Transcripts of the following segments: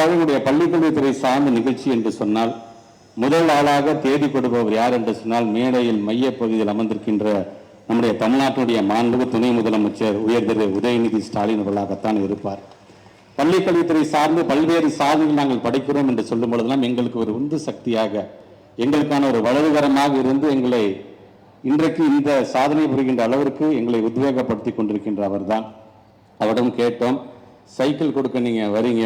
குறிப்பாக என்னுடைய பள்ளிக்கல்வித்துறை சார்ந்த நிகழ்ச்சி என்று சொன்னால் முதல் ஆளாக தேடி கொடுப்பவர் யார் என்று சொன்னால் மேடையில் மையப்பகுதியில் அமர்ந்திருக்கின்ற நம்முடைய தமிழ்நாட்டுடைய மாண்பு துணை முதலமைச்சர் உயர் திரு உதயநிதி ஸ்டாலின் அவர்களாகத்தான் இருப்பார். பள்ளிக்கல்வித்துறை சார்ந்து பல்வேறு சாதனைகள் நாங்கள் படிக்கிறோம் என்று சொல்லும் பொழுதெல்லாம் எங்களுக்கு ஒரு உந்து சக்தியாக எங்களுக்கான ஒரு வலதுகரமாக இருந்து எங்களை இன்றைக்கு இந்த சாதனை புரிகின்ற அளவிற்கு எங்களை உத்வேகப்படுத்தி கொண்டிருக்கின்ற அவர்தான். அவரிடம் கேட்டோம் சைக்கிள் கொடுக்க நீங்கள் வரீங்க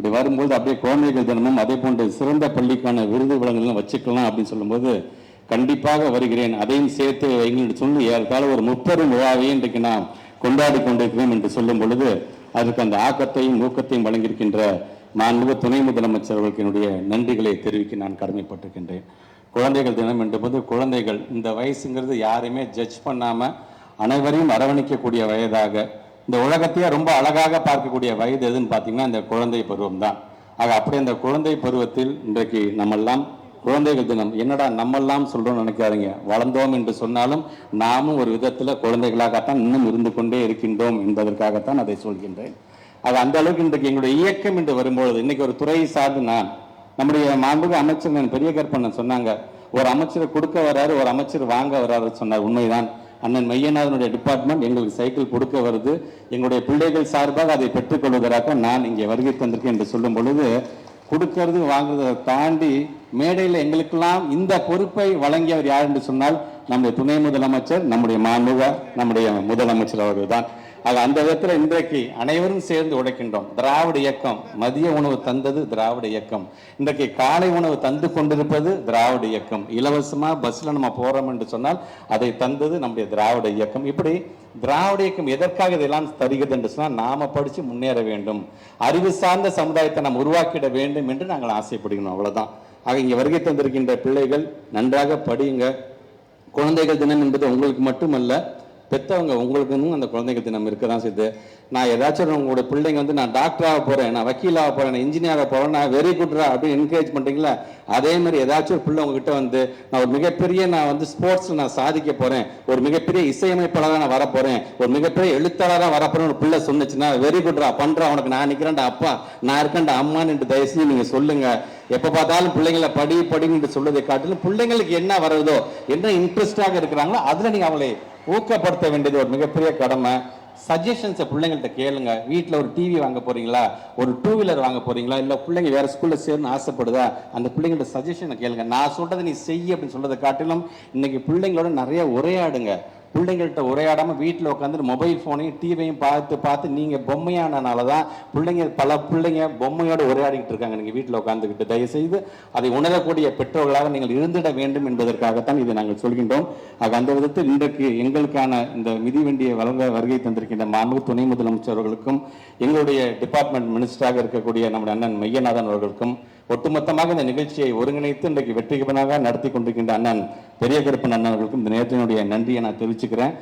இப்படி வரும்போது அப்படியே குழந்தைகள் தினமும் அதே போன்று சிறந்த பள்ளிக்கான விருது விலங்குகளும் வச்சுக்கலாம் அப்படின்னு சொல்லும்போது கண்டிப்பாக வருகிறேன். அதையும் சேர்த்து வைங்கள் சொல்லி ஏற்கால ஒரு முப்பெரும் விழாவையும் இன்றைக்கு நாம் கொண்டாடி கொண்டிருக்கிறோம் என்று சொல்லும் பொழுது அதற்கு அந்த ஆக்கத்தையும் ஊக்கத்தையும் வழங்கியிருக்கின்ற மாண்புமிகு துணை முதலமைச்சர் அவர்களுக்கு என்னுடைய நன்றிகளை தெரிவிக்க நான் கடமைப்பட்டிருக்கின்றேன். குழந்தைகள் தினம் என்ற போது குழந்தைகள் இந்த வயசுங்கிறது யாரையுமே ஜட்ஜ் பண்ணாமல் அனைவரையும் அரவணைக்கக்கூடிய வயதாக இந்த உலகத்தையே ரொம்ப அழகாக பார்க்கக்கூடிய வயது எதுன்னு பார்த்தீங்கன்னா இந்த குழந்தை பருவம் தான் ஆக அப்படி அந்த குழந்தை பருவத்தில் இன்றைக்கு நம்மெல்லாம் குழந்தைகள் தினம் என்னடா நம்மெல்லாம் சொல்கிறோம்னு நினைக்காதீங்க. வளர்ந்தோம் என்று சொன்னாலும் நாமும் ஒரு விதத்தில் குழந்தைகளாகத்தான் இன்னும் இருந்து கொண்டே இருக்கின்றோம் என்பதற்காகத்தான் அதை சொல்கின்றேன். அது அந்த அளவுக்கு இன்றைக்கு எங்களுடைய இயக்கம் என்று வரும்பொழுது இன்னைக்கு ஒரு துறை சார்ந்து நான் நம்முடைய மாண்புக அமைச்சர் நான் பெரிய கற்பனை சொன்னாங்க ஒரு அமைச்சர் கொடுக்க வராரு ஒரு அமைச்சர் வாங்க வராரு சொன்னார். உண்மைதான். அண்ணன் மையநாதனுடைய டிபார்ட்மெண்ட் எங்களுக்கு சைக்கிள் கொடுக்க வருது. எங்களுடைய பிள்ளைகள் சார்பாக அதை பெற்றுக்கொள்வதற்காக நான் இங்கே வருகை தந்திருக்கேன் என்று சொல்லும் பொழுது கொடுக்கறது வாங்குறதை தாண்டி மேடையில் எங்களுக்கெல்லாம் இந்த பொறுப்பை வழங்கியவர் யார் என்று சொன்னால் நம்முடைய துணை முதலமைச்சர் நம்முடைய மாண்புக நம்முடைய முதலமைச்சர் அவர்கள் தான். ஆக அந்த விதத்தில் இன்றைக்கு அனைவரும் சேர்ந்து உழைக்கின்றோம் திராவிட இயக்கம் மதிய உணவு தந்தது திராவிட இயக்கம். இன்றைக்கு காலை உணவு தந்து கொண்டிருப்பது திராவிட இயக்கம். இலவசமாக பஸ்ஸில் நம்ம போகிறோம் என்று சொன்னால் அதை தந்தது நம்முடைய திராவிட இயக்கம். இப்படி திராவிட இயக்கம் எதற்காக இதெல்லாம் தருகிறது என்று சொன்னால் நாம படிச்சு முன்னேற வேண்டும். அறிவு சார்ந்த சமுதாயத்தை நாம் உருவாக்கிட வேண்டும் என்று நாங்கள் ஆசைப்படுகிறோம். அவ்வளோதான் ஆக இங்கே வருகை தந்திருக்கின்ற பிள்ளைகள் நன்றாக படியுங்க. குழந்தைகள் தினம் என்பது உங்களுக்கு மட்டுமல்ல பெற்றவங்க உங்களுக்குன்னு அந்த குழந்தைங்க தினம் இருக்க தான் செய்யுது நான் ஏதாச்சும் உங்களோட பிள்ளைங்க வந்து நான் டாக்டராக போகிறேன் நான் வக்கீலாக போகிறேன் நான் இன்ஜினியராக போகிறேன் நான் வெரி குட்ரா அப்படின்னு என்கரேஜ் பண்ணுறீங்களா அதே மாதிரி ஏதாச்சும் ஒரு பிள்ளை உங்ககிட்ட வந்து நான் ஒரு மிகப்பெரிய நான் வந்து ஸ்போர்ட்ஸில் நான் சாதிக்க போகிறேன் ஒரு மிகப்பெரிய இசையமைப்பாளராக நான் வரப்போகிறேன் ஒரு மிகப்பெரிய எழுத்தாளராக வரப்போகிறேன் ஒரு பிள்ளை சொன்னுச்சுன்னா வெரி குட்ரா பண்ணுறா உனக்கு நான் நிற்கிறேன்டா அப்பா நான் இருக்கேன்டா அம்மான்னு என்று தயவு செஞ்சு நீங்கள் சொல்லுங்கள் எப்போ பார்த்தாலும் பிள்ளைங்களை படி படின்னு சொல்றதை காட்டிலும் பிள்ளைங்களுக்கு என்ன வருதோ என்ன இன்ட்ரெஸ்டாக இருக்கிறாங்களோ அதில் நீங்கள் அவளை ஊக்கப்படுத்த வேண்டியது ஒரு மிகப்பெரிய கடமை. சஜஷன்ஸை பிள்ளைங்கள்ட்ட கேளுங்க. வீட்டில் ஒரு டிவி வாங்க போறீங்களா? ஒரு டூ வீலர் வாங்க போறீங்களா? இல்லை பிள்ளைங்க வேற ஸ்கூலில் சேரணும்னு ஆசைப்படுதா? அந்த பிள்ளைங்கள்ட்ட சஜஷனை கேளுங்க. நான் சொல்றதை நீ செய் அப்படின்னு சொல்றதை காட்டிலும் இன்னைக்கு பிள்ளைங்களோட நிறைய உரையாடுங்க. பிள்ளைங்கள்ட்ட உரையாடாமல் வீட்டில் உட்காந்து மொபைல் ஃபோனையும் டிவியையும் பார்த்து பார்த்து நீங்கள் பொம்மையானனால தான் பிள்ளைங்க பல பிள்ளைங்க பொம்மையோட உரையாடிக்கிட்டு இருக்காங்க. நீங்கள் வீட்டில் உட்காந்துக்கிட்டு தயவுசெய்து அதை உணரக்கூடிய பெற்றோர்களாக நீங்கள் இருந்திட வேண்டும் என்பதற்காகத்தான் இதை நாங்கள் சொல்கின்றோம். ஆக அந்த விதத்தில் இன்றைக்கு எங்களுக்கான இந்த மிதிவண்டியை வழங்க வருகை தந்திருக்கின்ற மாண்பு துணை முதலமைச்சர் அவர்களுக்கும் எங்களுடைய டிபார்ட்மெண்ட் மினிஸ்டராக இருக்கக்கூடிய நம்முடைய அண்ணன் மையநாதன் அவர்களுக்கும் ஒட்டுமொத்தமாக இந்த நிகழ்ச்சியை ஒருங்கிணைத்து இன்றைக்கு வெற்றிகரமாக நடத்தி கொண்டிருக்கின்ற அண்ணன் பெரிய கருப்பன் அண்ணன் அவர்களுக்கும் இந்த நேரத்தினுடைய நன்றியை நான் தெரிவிச்சுக்கிறேன்.